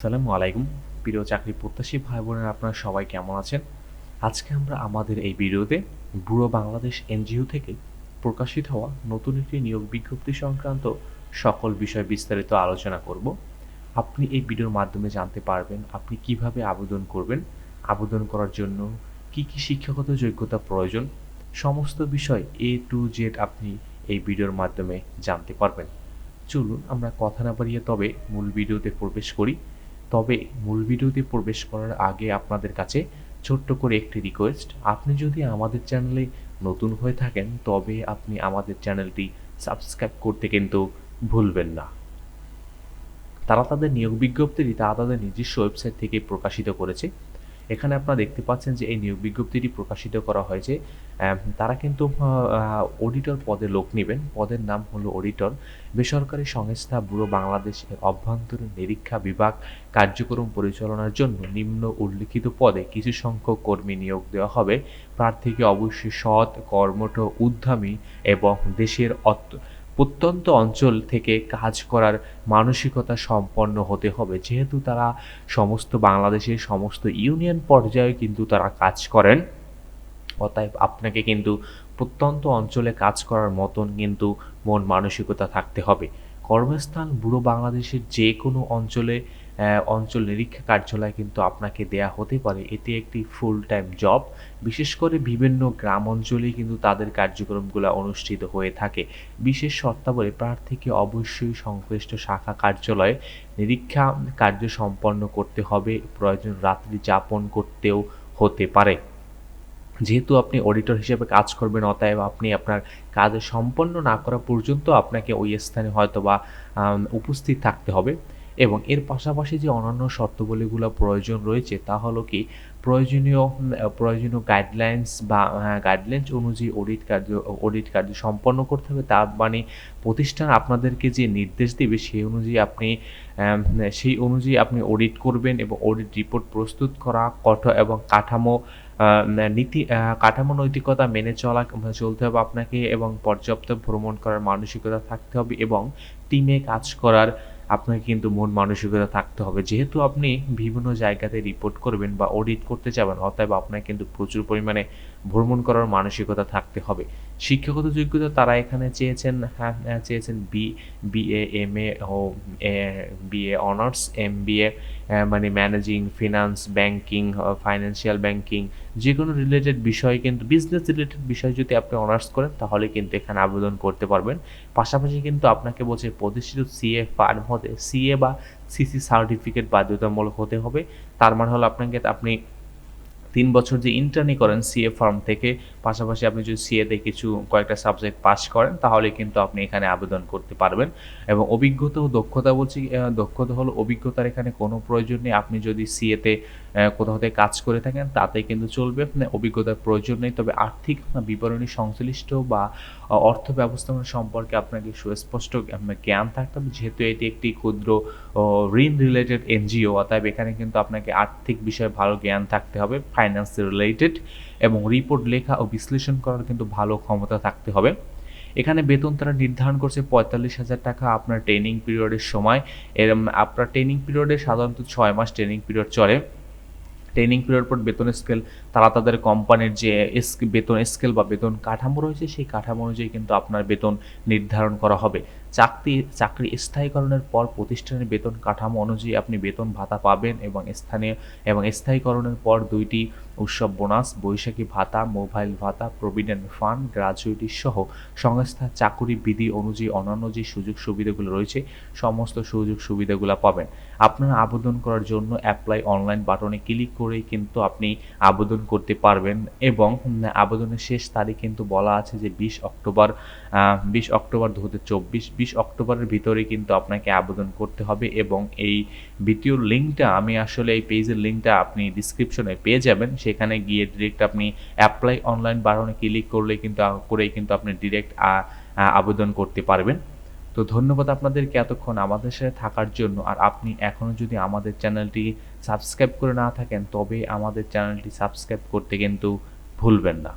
আসসালামু আলাইকুম। প্রিয় চাকরি প্রত্যাশী ভাই বোনেরা, আপনারা সবাই কেমন আছেন? আজকে আমরা আমাদের এই ভিডিওতে বুড়ো বাংলাদেশ এনজিও থেকে প্রকাশিত হওয়া নতুন একটি নিয়োগ বিজ্ঞপ্তি সংক্রান্ত সকল বিষয় বিস্তারিত আলোচনা করব। আপনি এই ভিডিওর মাধ্যমে জানতে পারবেন আপনি কীভাবে আবেদন করবেন, আবেদন করার জন্য কি কি শিক্ষাগত যোগ্যতা প্রয়োজন, সমস্ত বিষয় এ টু জেড আপনি এই ভিডিওর মাধ্যমে জানতে পারবেন। চলুন আমরা কথা না বাড়িয়ে তবে মূল ভিডিওতে প্রবেশ করি। তবে মূল ভিডিওতে প্রবেশ করার আগে আপনাদের কাছে ছোট্ট করে একটি রিকোয়েস্ট আপনি যদি আমাদের চ্যানেলে নতুন হয়ে থাকেন, তবে আপনি আমাদের চ্যানেলটি সাবস্ক্রাইব করতে কিন্তু ভুলবেন না। তারা তাদের নিয়োগ বিজ্ঞপ্তিটি তারা তাদের নিজস্ব ওয়েবসাইট থেকে প্রকাশিত করেছে। এখানে আপনারা দেখতে পাচ্ছেন যে এই নিয়োগ বিজ্ঞপ্তিটি প্রকাশিত করা হয়েছে। তারা কিন্তু অডিটর পদে লোক নেবেন। পদের নাম হলো অডিটর বেসরকারি সংস্থা ব্যুরো বাংলাদেশের অভ্যন্তরীণ নিরীক্ষা বিভাগ কার্যক্রম পরিচালনার জন্য নিম্ন উল্লিখিত পদে কিছু সংখ্যক কর্মী নিয়োগ দেওয়া হবে। প্রার্থীকে অবশ্যই সৎ, কর্মঠ, উদ্যমী এবং দেশের প্রত্যন্ত অঞ্চল থেকে কাজ করার মানসিকতা সম্পন্ন হতে হবে। যেহেতু তারা সমস্ত বাংলাদেশের সমস্ত ইউনিয়ন পর্যায়ে কিন্তু তারা কাজ করেন, অতএব আপনাকে কিন্তু প্রত্যন্ত অঞ্চলে কাজ করার মতন কিন্তু মন মানসিকতা থাকতে হবে। কর্মস্থান বুড়ো বাংলাদেশের যে কোনো অঞ্চলে অঞ্চল নিরীক্ষা কার্যালয় কিন্তু আপনাকে দেয়া হতে পারে। এটি একটি ফুল টাইম জব বিশেষ করে বিভিন্ন গ্রাম অঞ্চলেই কিন্তু তাদের কার্যক্রমগুলো অনুষ্ঠিত হয়ে থাকে। বিশেষ শর্তাবলী প্রার্থীকে অবশ্যই সংশ্লিষ্ট শাখা কার্যালয়ে নিরীক্ষা কার্য সম্পন্ন করতে হবে। প্রয়োজন রাত্রি যাপন করতেও হতে পারে। যেহেতু আপনি অডিটর হিসেবে কাজ করবেন, অতএব আপনি আপনার কাজ সম্পন্ন না করা পর্যন্ত আপনাকে ওই স্থানে হয়তো বা উপস্থিত থাকতে হবে। এবং এর পাশাপাশি যে অন্যান্য শর্তাবলীগুলো প্রয়োজন রয়েছে, তা হলো কি? প্রয়োজনীয় প্রয়োজনীয় গাইডলাইন্স বা গাইডলাইন্স অনুযায়ী অডিট কার্য অডিট কার্য সম্পন্ন করতে হবে। তার মানে প্রতিষ্ঠান আপনাদেরকে যে নির্দেশ দেবে, সেই অনুযায়ী আপনি সেই অনুযায়ী আপনি অডিট করবেন এবং অডিট রিপোর্ট প্রস্তুত করা, কঠ, এবং কাঠামো নীতি কাঠামো নৈতিকতা মেনে চলা, চলতে হবে আপনাকে এবং পর্যাপ্ত ভ্রমণ করার মানসিকতা থাকতে হবে এবং টিমে কাজ করার আপনাকে কিন্তু মন মানসিকতা থাকতে হবে। যেহেতু আপনি বিভিন্ন জায়গাতে রিপোর্ট করবেন বা অডিট করতে যাবেন, অতএব আপনাকে কিন্তু প্রচুর পরিমাণে ভ্রমণ করার মানসিকতা থাকতে হবে। শিক্ষাগত যোগ্যতা তারা এখানে চেয়েছেন হ্যাঁ হ্যাঁ, চেয়েছেন বি বিএ এম এ ও বিএ অনার্স এম বিএ মানে managing finance banking financial banking যে কোনো রিলেটেড বিষয় কিন্তু বিজনেস রিলেটেড বিষয় যদি আপনি অনার্স করেন তাহলে কিন্তু এখানে আবেদন করতে পারবেন। পাশাপাশি কিন্তু আপনাকে বলছে প্রতিষ্ঠিত সিএ ফার্ম হতে সিএ বা সিসি সার্টিফিকেট বাধ্যতামূলক হতে হবে। তার মানে হলো আপনাকে আপনি তিন বছর যে ইন্টার্নি করেন সিএ ফার্ম থেকে, পাশাপাশি আপনি যদি সিএতে কিছু কয়েকটা সাবজেক্ট পাস করেন, তাহলে কিন্তু আপনি এখানে আবেদন করতে পারবেন। এবং অভিজ্ঞতা ও দক্ষতা বলছি দক্ষতা হলো অভিজ্ঞতার এখানে কোনো প্রয়োজন নেই। আপনি যদি সিএতে কোথাও থেকে কাজ করে থাকেন, তাতে কিন্তু চলবে। আপনার অভিজ্ঞতার প্রয়োজন নেই। তবে আর্থিক বিবরণী সংশ্লিষ্ট বা অর্থ ব্যবস্থাপনা সম্পর্কে আপনাকে সুস্পষ্ট জ্ঞান থাকতে হবে। যেহেতু এটি একটি ক্ষুদ্র ঋণ রিলেটেড এনজিও অতএব এখানে কিন্তু আপনাকে আর্থিক বিষয়ে ভালো জ্ঞান থাকতে হবে। ফাইন্যান্স রিলেটেড এবং রিপোর্ট লেখা ও বিশ্লেষণ করার কিন্তু ভালো ক্ষমতা থাকতে হবে। এখানে বেতন তারা নির্ধারণ করছে পঁয়তাল্লিশ হাজার টাকা আপনার ট্রেনিং পিরিয়ডের সময়। এরম আপনার ট্রেনিং পিরিয়ডে সাধারণত ছয় মাস ট্রেনিং পিরিয়ড চলে। ট্রেনিং পিরিয়ড পর বেতন স্কেল তারা তাদের কোম্পানির যে বেতন স্কেল বা বেতন কাঠামো রয়েছে, সেই কাঠামো অনুযায়ী কিন্তু আপনার বেতন নির্ধারণ করা হবে। চাকরি চাকরি স্থায়ীকরণের পর প্রতিষ্ঠানের বেতন কাঠামো অনুযায়ী আপনি বেতন ভাতা পাবেন এবং স্থানীয় এবং স্থায়ীকরণের পর দুইটি উৎসব বোনাস, বৈশাখী ভাতা, মোবাইল ভাতা, প্রভিডেন্ট ফান্ড গ্র্যাচুইটি সহ সংস্থার চাকুরি বিধি অনুযায়ী অন্যান্য যে সুযোগ সুবিধাগুলো রয়েছে, সমস্ত সুযোগ সুবিধাগুলো পাবেন। আপনারা আবেদন করার জন্য অ্যাপ্লাই অনলাইন বাটনে ক্লিক করেই কিন্তু আপনি আবেদন করতে পারবেন এবং আবেদনের শেষ তারিখ কিন্তু বলা আছে যে বিশ অক্টোবর বিশ অক্টোবর দু হাজার চব্বিশ বিশ অক্টোবরের ভিতরে কিন্তু আপনাকে আবেদন করতে হবে এবং এই ভিডিওর লিঙ্কটা, আমি আসলে এই পেজের লিঙ্কটা আপনি ডিসক্রিপশনে পেয়ে যাবেন। সেখানে গিয়ে ডিরেক্ট আপনি অ্যাপ্লাই অনলাইন বাটনে ক্লিক করলে কিন্তু, করেই কিন্তু আপনি ডিরেক্ট আবেদন করতে পারবেন। তো ধন্যবাদ আপনাদেরকে এতক্ষণ আমাদের সাথে থাকার জন্য। আর আপনি এখনও যদি আমাদের চ্যানেলটি সাবস্ক্রাইব করে না থাকেন, তবে আমাদের চ্যানেলটি সাবস্ক্রাইব করতে কিন্তু ভুলবেন না।